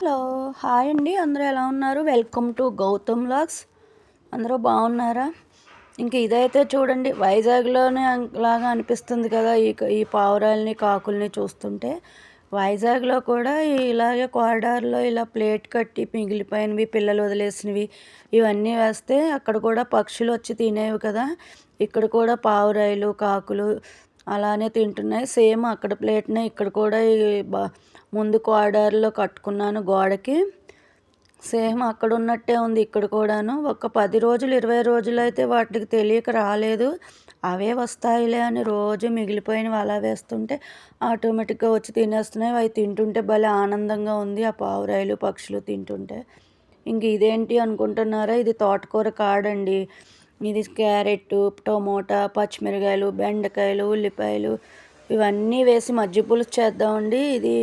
Hello hi అండి. అందరూ ఎలా ఉన్నారు? వెల్కమ్ టు గౌతమ్ లాగ్స్ అందరూ బాగున్నారా? ఇంక ఇదైతే చూడండి వైజాగ్లోనే లాగా అనిపిస్తుంది కదా ఈ ఈ పావురాల్ని కాకుల్ని చూస్తుంటే. వైజాగ్లో కూడా ఇలాగే కారిడార్లో ఇలా ప్లేట్ కట్టి మిగిలిపోయినవి పిల్లలు వదిలేసినవి ఇవన్నీ వేస్తే అక్కడ కూడా పక్షులు వచ్చి తినేవి కదా. ఇక్కడ కూడా పావురాయిలు కాకులు అలానే తింటున్నాయి సేమ్ అక్కడ ప్లేట్నే ఇక్కడ కూడా ముందు కారిడార్లో కట్టుకున్నాను గోడకి. సేమ్ అక్కడ ఉన్నట్టే ఉంది ఇక్కడ కూడాను. ఒక పది రోజులు ఇరవై రోజులు అయితే వాటికి తెలియక రాలేదు. అవే వస్తాయిలే అని రోజు మిగిలిపోయినవి అలా వేస్తుంటే ఆటోమేటిక్గా వచ్చి తినేస్తున్నాయి. అవి తింటుంటే భలే ఆనందంగా ఉంది ఆ పావురాయిలు పక్షులు తింటుంటే. ఇంక ఇదేంటి అనుకుంటున్నారా? ఇది తోటకూర కాడండి. ఇది క్యారెట్ టమోటా పచ్చిమిరకాయలు బెండకాయలు ఉల్లిపాయలు ఇవన్నీ వేసి మజ్జి పులుసు చేద్దామండి. ఇది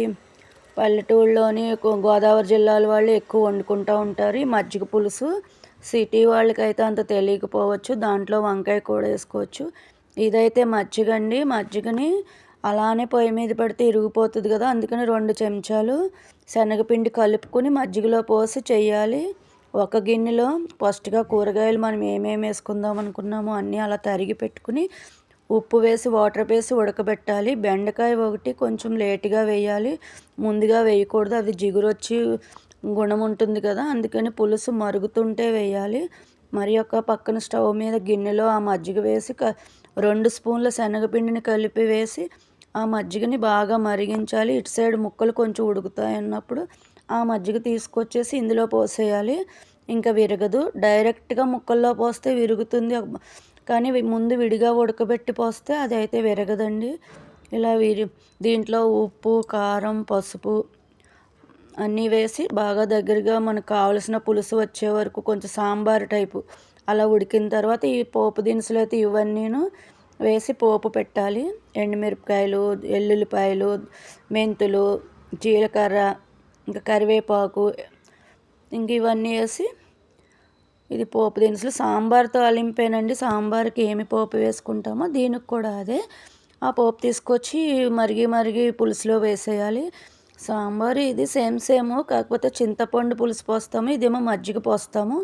పల్లెటూళ్ళలోని గోదావరి జిల్లాల వాళ్ళు ఎక్కువ వండుకుంటూ ఉంటారు. ఈ మజ్జిగ పులుసు సిటీ వాళ్ళకైతే అంత తెలియకపోవచ్చు. దాంట్లో వంకాయ కూడా వేసుకోవచ్చు. ఇదైతే మజ్జిగ అండి. మజ్జిగని అలానే పొయ్యి మీద పెడితే ఇరిగిపోతుంది కదా అందుకని రెండు చెంచాలు శనగపిండి కలుపుకొని మజ్జిగలో పోసి చేయాలి. ఒక గిన్నెలో ఫస్ట్గా కూరగాయలు మనం ఏమేమి వేసుకుందాం అనుకున్నామో అన్నీ అలా తరిగి పెట్టుకుని ఉప్పు వేసి వాటర్ వేసి ఉడకబెట్టాలి. బెండకాయ ఒకటి కొంచెం లేటుగా వేయాలి. ముందుగా వేయకూడదు. అది జిగురు వచ్చి గుణం ఉంటుంది కదా. అందుకని పులుసు మరుగుతుంటే వేయాలి. మరి ఒక పక్కన స్టవ్ మీద గిన్నెలో ఆ మజ్జిగ వేసి రెండు స్పూన్ల శనగపిండిని కలిపి వేసి ఆ మజ్జిగని బాగా మరిగించాలి. ఇటు సైడ్ ముక్కలు కొంచెం ఉడుకుతాయి అన్నప్పుడు ఆ మజ్జిగ తీసుకొచ్చేసి ఇందులో పోసేయాలి. ఇంకా విరగదు. డైరెక్ట్గా ముక్కల్లో పోస్తే విరుగుతుంది. కానీ ముందు విడిగా ఉడకబెట్టి పోస్తే అది అయితే విరగదండి. ఇలా విరి దీంట్లో ఉప్పు కారం పసుపు అన్నీ వేసి బాగా దగ్గరగా మనకు కావలసిన పులుసు వచ్చే వరకు కొంచెం సాంబార్ టైపు అలా ఉడికిన తర్వాత ఈ పోపు దినుసులు అయితే ఇవన్నీను వేసి పోపు పెట్టాలి. ఎండుమిరపకాయలు ఎల్లుల్లిపాయలు మెంతులు జీలకర్ర ఇంకా కరివేపాకు ఇంక ఇవన్నీ వేసి ఇది పోపు దినుసులు. సాంబార్ తాలింపేనండి. సాంబార్కి ఏమి పోపు వేసుకుంటామో దీనికి కూడా అదే. ఆ పోపు తీసుకొచ్చి మరిగి మరిగి పులుసులో వేసేయాలి. సాంబార్ ఇది సేమ్ సేమ్ కాకపోతే చింతపండు పులుసు పోస్తాము ఇదేమో మజ్జిగ పోస్తాము.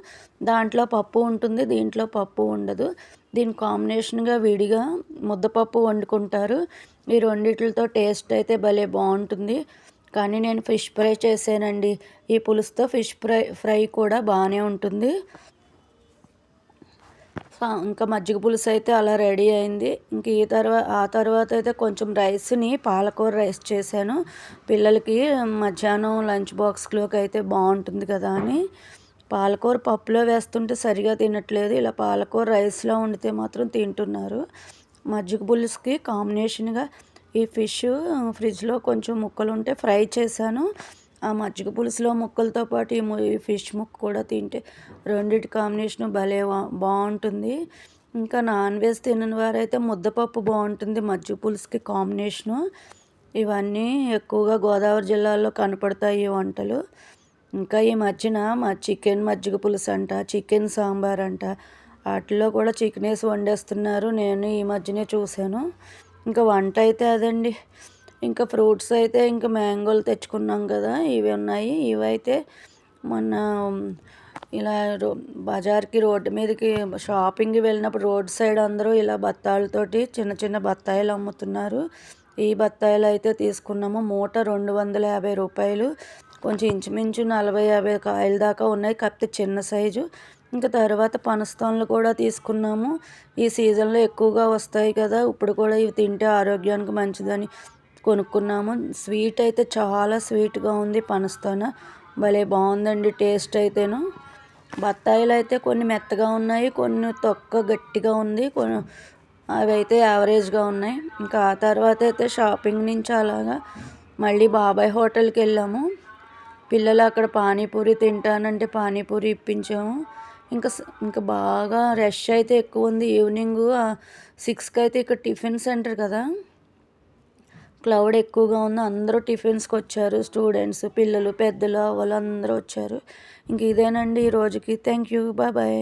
దాంట్లో పప్పు ఉంటుంది దీంట్లో పప్పు ఉండదు. దీని కాంబినేషన్గా విడిగా ముద్దపప్పు వండుకుంటారు. ఈ రెండిట్లతో టేస్ట్ అయితే భలే బాగుంటుంది. కానీ నేను ఫిష్ ఫ్రై చేసానండి ఈ పులుసుతో ఫిష్ ఫ్రై ఫ్రై కూడా బాగానే ఉంటుంది. ఇంకా మజ్జిగ పులుసు అయితే అలా రెడీ అయింది. ఇంక ఈ తర్వాత ఆ తర్వాత అయితే కొంచెం రైస్ని పాలకూర రైస్ చేశాను. పిల్లలకి మధ్యాహ్నం లంచ్ బాక్స్లోకి అయితే బాగుంటుంది కదా అని. పాలకూర పప్పులో వేస్తుంటే సరిగా తినట్లేదు. ఇలా పాలకూర రైస్లో వండితే మాత్రం తింటున్నారు. మజ్జిగ పులుసుకి కాంబినేషన్గా ఈ ఫిష్ ఫ్రిడ్జ్లో కొంచెం ముక్కలు ఉంటే ఫ్రై చేశాను. ఆ మజ్జిగ పులుసులో ముక్కలతో పాటు ఈ ఫిష్ ముక్క కూడా తింటే రెండింటి కాంబినేషన్ భలే బాగుంటుంది ఇంకా నాన్ వెజ్ తినని వారైతే ముద్దపప్పు బాగుంటుంది మజ్జిగ పులుసుకి కాంబినేషను. ఇవన్నీ ఎక్కువగా గోదావరి జిల్లాలో కనపడతాయి ఈ వంటలు. ఇంకా ఈ మధ్యన మా చికెన్ మజ్జిగ పులుసు అంట చికెన్ సాంబార్ అంట వాటిలో కూడా చికెన్ వేసి వండేస్తున్నారు. నేను ఈ మధ్యనే చూశాను. ఇంకా వంట అయితే అదండి. ఇంకా ఫ్రూట్స్ అయితే ఇంకా మ్యాంగోలు తెచ్చుకున్నాం కదా ఇవి ఉన్నాయి. ఇవైతే మొన్న ఇలా రో బజార్కి రోడ్డు మీదకి షాపింగ్కి వెళ్ళినప్పుడు రోడ్ సైడ్ అందరూ ఇలా బత్తాలతోటి చిన్న చిన్న బత్తాయిలు అమ్ముతున్నారు. ఈ బత్తాయిలు అయితే తీసుకున్నాము. మూట రెండు వందల యాభై రూపాయలు. కొంచెం ఇంచుమించు నలభై యాభై కాయల దాకా ఉన్నాయి. కాకపోతే చిన్న సైజు. ఇంకా తర్వాత పనస్తోన్లు కూడా తీసుకున్నాము. ఈ సీజన్లో ఎక్కువగా వస్తాయి కదా ఇప్పుడు కూడా ఇవి తింటే ఆరోగ్యానికి మంచిదని కొనుక్కున్నాము. స్వీట్ అయితే చాలా స్వీట్గా ఉంది పనస్తాన భలే బాగుందండి టేస్ట్ అయితేను. బత్తాయిలు అయితే కొన్ని మెత్తగా ఉన్నాయి కొన్ని తొక్క గట్టిగా ఉంది కొన్ని అవి అయితే యావరేజ్గా ఉన్నాయి. ఇంకా ఆ తర్వాత అయితే షాపింగ్ నుంచి అలాగా మళ్ళీ బాబాయ్ హోటల్కి వెళ్ళాము. పిల్లలు అక్కడ పానీపూరి తింటానంటే పానీపూరి ఇప్పించాము. ఇంకా ఇంకా బాగా రష్ అయితే ఎక్కువ ఉంది. ఈవినింగ్ సిక్స్కి అయితే ఇక్కడ టిఫిన్ సెంటర్ కదా. క్లౌడ్ ఎక్కువగా ఉంది. అందరూ టిఫిన్స్కి వచ్చారు. స్టూడెంట్స్ పిల్లలు పెద్దలు వాళ్ళందరూ వచ్చారు. ఇంక ఇదేనండి ఈ రోజుకి. Thank you bye bye.